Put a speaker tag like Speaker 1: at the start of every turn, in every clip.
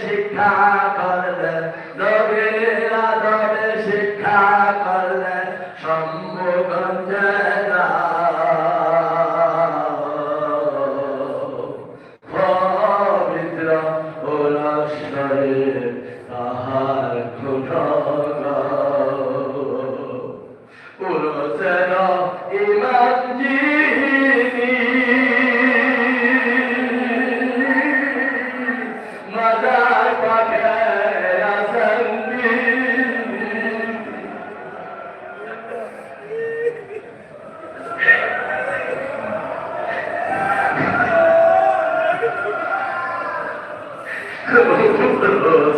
Speaker 1: শিক্ষা করলেন হোসেনা ইমান জিনি মাদার পাখে আসন্দি Oh,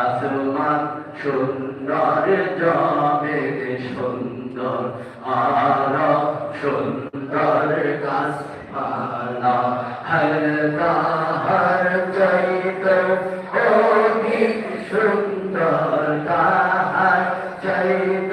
Speaker 1: আসমান সুন্দর জবে সুন্দর আর সুন্দর গাছপালা। হালকা হর চৈত অধিক সুন্দর তাহার চৈত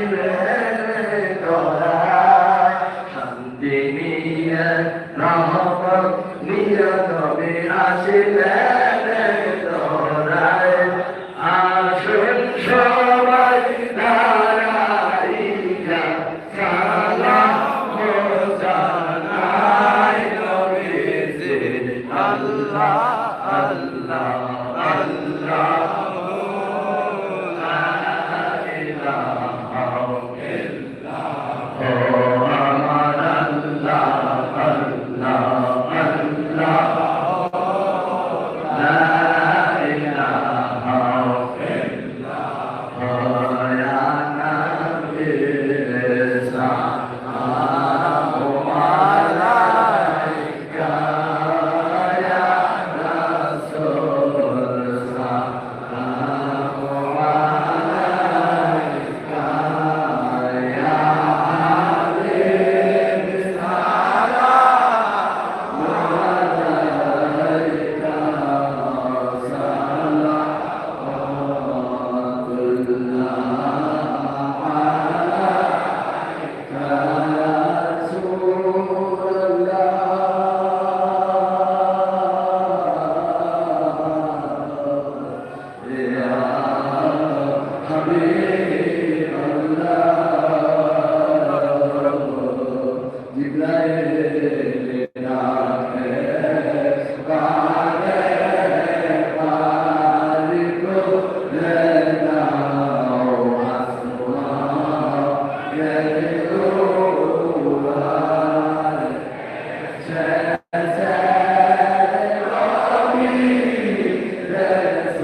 Speaker 1: Amen.